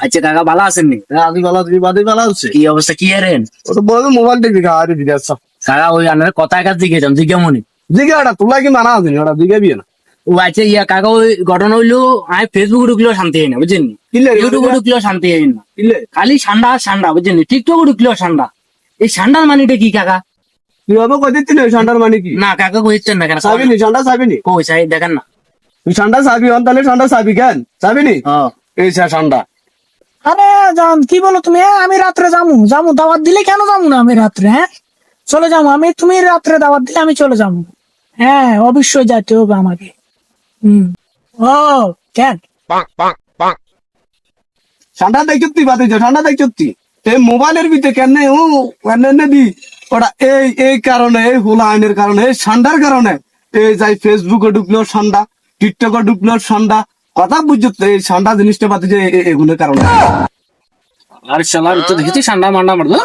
আচ্ছা কাকা ভালো আছেন নি? আদি বেলা দুই বাদে বেলা হচ্ছে কি অবস্থা? কি হারেন? ওটা বলবে মোবাইল টিভি খাওয়া দিদি আচ্ছা কাকা ওই আনার কথা কাজ দিকে যাম দিকে মনে। দিকে ওটা তোলা কি মানা আছে ওটা দিকে বিয়ে না। ও আচ্ছা ইয়া কাকা ওই ঘটনা হইল আমি ফেসবুক ঢুকলেও শান্তি হয় না? বুঝছেন? ইউটিউবে ঢুকলেও শান্তি হয় না খালি ঠান্ডা আর ঠান্ডা বুঝছেন? টিকটকে ঢুকলেও ঠান্ডা এই ঠান্ডার মানিটা কি কাকা? তুই হবে কই দিচ্ছি না? ঠান্ডার মানে কি? না কাকা কইছেন না কেন? চাবি নি ঠান্ডা চাবি নি? কই চাই দেখেন না। তুই ঠান্ডা চাবি হন তাহলে ঠান্ডা চাবি কেন? চাবি নি? হ্যাঁ এই ঠান্ডা আরে জান কি বলো তুমি? হ্যাঁ আমি রাত্রে যাব যাব দাওয়াত দিলে কেন যাব না আমি রাত্রে হ্যাঁ? চলে যাব আমি তুমি রাত্রে দাওয়াত দিলে আমি চলে যাব হ্যাঁ অবশ্যই যেতে হবে আমাকে। হুম। ও কেন ঠান্ডা দেখছ তুই বাদে ঠান্ডা দেখছ তুই এই মোবাইলের ভিতরে কেন ও কেন দি। ওটা এই এই কারণে এই হোলা আইনের কারণে এই ঠান্ডার কারণে। এই যাই ফেসবুকে ঢুকলেও ঠান্ডা টিকটকে ঢুকলেও ঠান্ডা। কথা বুঝছ এই ঠান্ডা জিনিসটা পাতে যে এগুলোর কারণে। আর শালা তো দেখেছি ঠান্ডা মান্ডা মারতো